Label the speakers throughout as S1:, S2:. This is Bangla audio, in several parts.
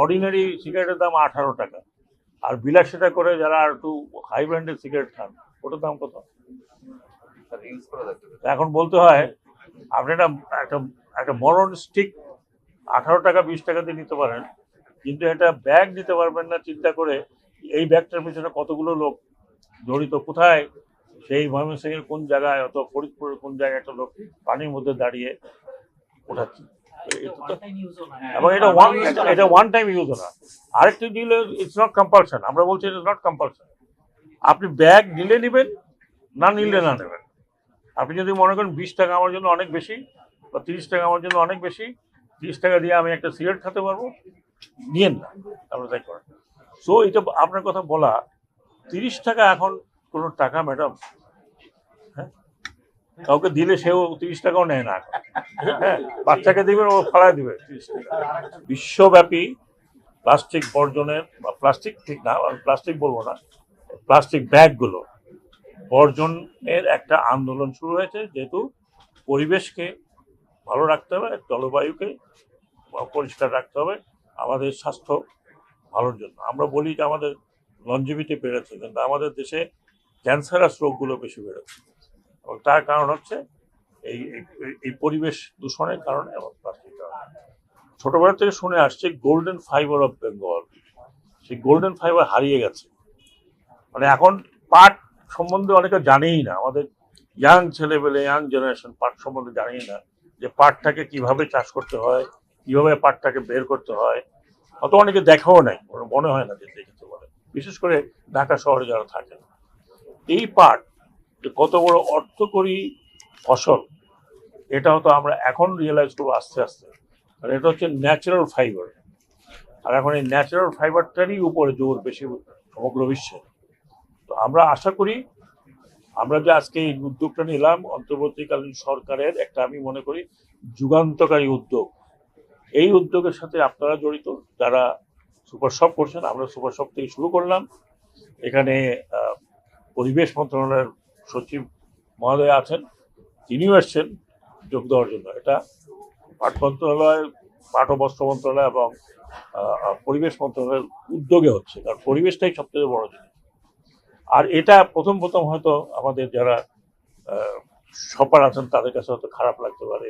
S1: অর্ডিনারি সিগারেটের দাম আঠারো টাকা। আর বিলাসিতা করে যারা একটু হাই ব্র্যান্ডের সিগারেট খান ওটার দাম কত? এখন বলতে হয় আপনি একটা একটা একটা মরণ স্টিক আঠারো টাকা বিশ টাকা দিয়ে নিতে পারেন কিন্তু এটা ব্যাগ নিতে পারবেন না চিন্তা করে এই ব্যাগটার পিছনে কতগুলো লোক জড়িত কোথায়? সেই ময়মনসিংহের কোন জায়গায় অথবা ফরিদপুরের কোন জায়গায় একটা লোক পানির মধ্যে দাঁড়িয়ে ওঠাচ্ছে এবং এটা ওয়ান এটা ওয়ান টাইম ইউজ না আরেকটি ডিল ইটস নট কম্পালশন আমরা বলছি ইটস নট কম্পালশন আপনি ব্যাগ নিলে নেবেন না নিলে না নেবেন। আপনি যদি মনে করেন বিশ টাকা আমার জন্য অনেক বেশি বা তিরিশ টাকা আমার জন্য অনেক বেশি তিরিশ টাকা দিয়ে আমি একটা সিগারেট খেতে পারব নিয়েন না। আপনি তাই করেন। সো এটা আপনার কথা বলা তিরিশ টাকা এখন কোনো টাকা ম্যাডাম হ্যাঁ? কাউকে দিলে সেও তিরিশ টাকাও নেয় না এখন। বাচ্চাকে দিবেন ও ফাড়ায় দিবে। বিশ্বব্যাপী প্লাস্টিক বর্জনের, বা প্লাস্টিক ঠিক না প্লাস্টিক বলব না, প্লাস্টিক ব্যাগগুলো বর্জনের একটা আন্দোলন শুরু হয়েছে, যেহেতু পরিবেশকে ভালো রাখতে হবে, জলবায়ুকে পরিষ্কার রাখতে হবে, আমাদের স্বাস্থ্য ভালোর জন্য। আমরা বলি যে আমাদের লঞ্জিভিটি বেড়েছে, কিন্তু আমাদের দেশে ক্যান্সারাস রোগগুলো বেশি বেড়েছে। এবং তার কারণ হচ্ছে এই, এই- পরিবেশ দূষণের কারণে এবং প্লাস্টিক ছোটবেলা থেকে শুনে আসছে গোল্ডেন ফাইবার অফ বেঙ্গল সেই গোল্ডেন ফাইবার হারিয়ে গেছে। মানে এখন পাট সম্বন্ধে অনেকে জানেই না। আমাদের ইয়াং ছেলেবেলে ইয়াং জেনারেশন পাট সম্বন্ধে জানেই না যে পাটটাকে কীভাবে চাষ করতে হয়, কীভাবে পাটটাকে বের করতে হয়। অত অনেকে দেখাও নাই মনে হয় না যে দেখেছে বলে। বিশেষ করে ঢাকা শহরে যারা থাকেন। এই পাট যে কত বড় অর্থকরী ফসল এটা হয়তো আমরা এখন রিয়েলাইজ করব আস্তে আস্তে। আর এটা হচ্ছে ন্যাচারাল ফাইবার আর এখন এই ন্যাচারাল ফাইবারটারই উপরে জোর বেশি সমগ্র বিশ্বে। তো আমরা আশা করি, আমরা যে আজকে এই উদ্যোগটা নিলাম, অন্তর্বর্তীকালীন সরকারের একটা আমি মনে করি যুগান্তকারী উদ্যোগ। এই উদ্যোগের সাথে আপনারা জড়িত, যারা সুপার শপ করছেন, আমরা সুপার শপ থেকে শুরু করলাম। এখানে পরিবেশ মন্ত্রণালয়ের সচিব মহোদয় আছেন। তিনিও এসছেন যোগ দেওয়ার জন্য। এটা পাট মন্ত্রণালয় পাট ও বস্ত্র মন্ত্রণালয় এবং পরিবেশ মন্ত্রণালয়ের উদ্যোগে হচ্ছে, কারণ পরিবেশটাই সবথেকে বড় জিনিস। আর এটা প্রথম প্রথম হয়তো আমাদের যারা সপার আছেন, তাদের কাছে হয়তো খারাপ লাগতে পারে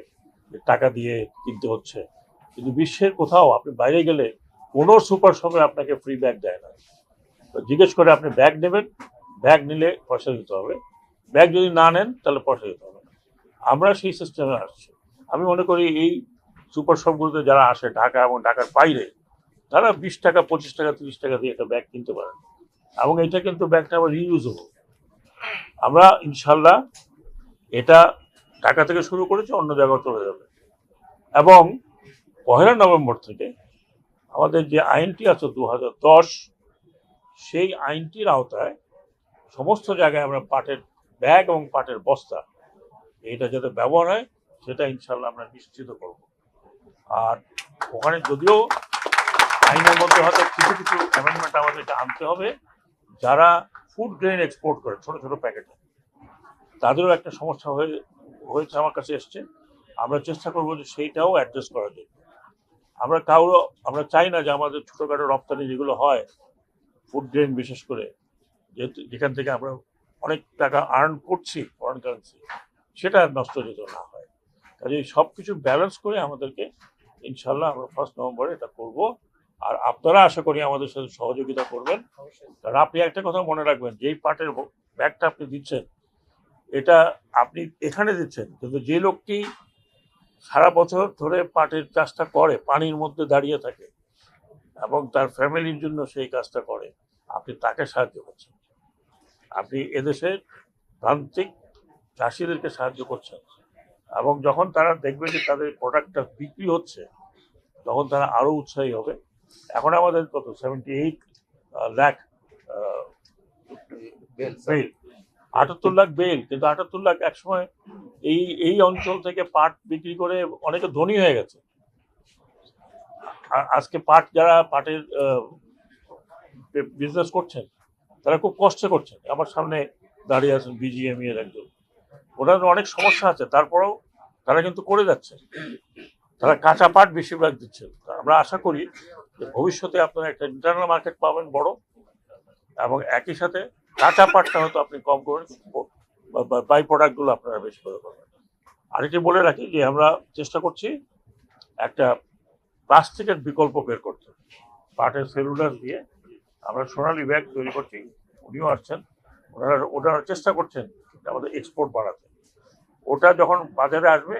S1: টাকা দিয়ে কিনতে হচ্ছে। কিন্তু বিশ্বের কোথাও আপনি বাইরে গেলে কোনো সুপার শপে আপনাকে ফ্রি ব্যাগ দেয় না। জিজ্ঞেস করে আপনি ব্যাগ নেবেন ব্যাগ নিলে পয়সা দিতে হবে। ব্যাগ যদি না নেন, তাহলে পয়সা দিতে হবে। আমরা সেই সিস্টেমে আসছি। আমি মনে করি এই সুপার শপগুলোতে যারা আসে ঢাকা এবং ঢাকার বাইরে, তারা বিশ টাকা, পঁচিশ টাকা, তিরিশ টাকা দিয়ে একটা ব্যাগ কিনতে পারেন। এবং এটা কিন্তু ব্যাগটা আবার রিইউজেবল আমরা ইনশাল্লাহ এটা ঢাকা থেকে শুরু করেছি, অন্য জায়গায় চলে যাবে। এবং পহেলা নভেম্বর থেকে আমাদের যে আইনটি আছে দু হাজার দশ, সেই আইনটির আওতায় সমস্ত জায়গায় আমরা পাটের ব্যাগ এবং পাটের বস্তা এটা যাতে ব্যবহার হয়, সেটা ইনশাল্লাহ আমরা নিশ্চিত করব। আর ওখানে যদিও আইনের মধ্যে হয়তো কিছু কিছু অ্যামেন্ডমেন্ট আমাদেরকে আনতে হবে, যারা ফুড গ্রেন এক্সপোর্ট করে, ছোট ছোট প্যাকেটে। তাদেরও একটা সমস্যা হয়ে, হয়েছে, আমার কাছে এসছে। আমরা চেষ্টা করব যে সেইটাও অ্যাড্রেস করা যায় আমরা কারও আমরা চাই না যে আমাদের ছোটোখাটো রপ্তানি যেগুলো হয় ফুড গ্রেন বিশেষ করে, যেহেতু যেখান থেকে আমরা অনেক টাকা আর্ন করছি ফরেন কারেন্সি সেটা নষ্ট যেত না হয়। কাজে সব কিছু ব্যালেন্স করে আমাদেরকে ইনশাল্লাহ আমরা ফার্স্ট নভেম্বরে এটা করব। আর আপনারা আশা করি আমাদের সাথে সহযোগিতা করবেন। কারণ আপনি একটা কথা মনে রাখবেন যেই পাটের ব্যাগটা আপনি দিচ্ছেন এটা আপনি এখানে দিচ্ছেন কিন্তু যে লোকটি সারা বছর ধরে পাটের চাষটা করে পানির মধ্যে দাঁড়িয়ে থাকে এবং তার ফ্যামিলির জন্য সেই কাজটা করে আপনি তাকে সাহায্য করছেন। আপনি এদেশের প্রান্তিক চাষিদেরকে সাহায্য করছেন এবং যখন তারা দেখবে যে তাদের প্রোডাক্টটা বিক্রি হচ্ছে তখন তারা আরও উৎসাহী হবে। এখন আমাদের কত? সেভেন্টি এইট লাখ বেল আটাত্তর লাখ বেল। কিন্তু আটাত্তর লাখ একসময় এই এই অঞ্চল থেকে পাট বিক্রি করে অনেকে ধনী হয়ে গেছে। আজকে পাট যারা পাটের বিজনেস করছেন তারা খুব কষ্টে করছেন। আমার সামনে দাঁড়িয়ে আছেন বিজিএমই এর একজন। ওনার অনেক সমস্যা আছে, তারপরেও তারা কিন্তু করে যাচ্ছে। তারা কাঁচা পাট বেশিরভাগ দিচ্ছেন তা আমরা আশা করি যে ভবিষ্যতে আপনারা একটা ইন্টারনাল মার্কেট পাবেন বড়, এবং একই সাথে কাঁচা পাটটা হয়তো আপনি কম করে বাই প্রোডাক্টগুলো আপনারা বেশি করে করবেন আরেকটি বলে রাখি যে আমরা চেষ্টা করছি একটা প্লাস্টিকের বিকল্প বের করতে। পাটের সেলুলার দিয়ে আমরা সোনালি ব্যাগ তৈরি করছি, উনিও আসছেন। ওনারা ওনারা চেষ্টা করছেন আমাদের এক্সপোর্ট বাড়াতে। ওটা যখন বাজারে আসবে,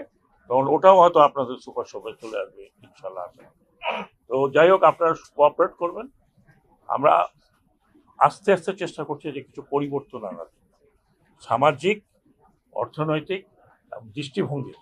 S1: তখন ওটাও হয়তো আপনাদের সুপার শপে চলে আসবে ইনশাল্লাহ আসবে। তো যাই হোক, আপনারা কোঅপারেট করবেন। আমরা আস্তে আস্তে চেষ্টা করছি যে কিছু পরিবর্তন আনার। সামাজিক, অর্থনৈতিক দৃষ্টিভঙ্গি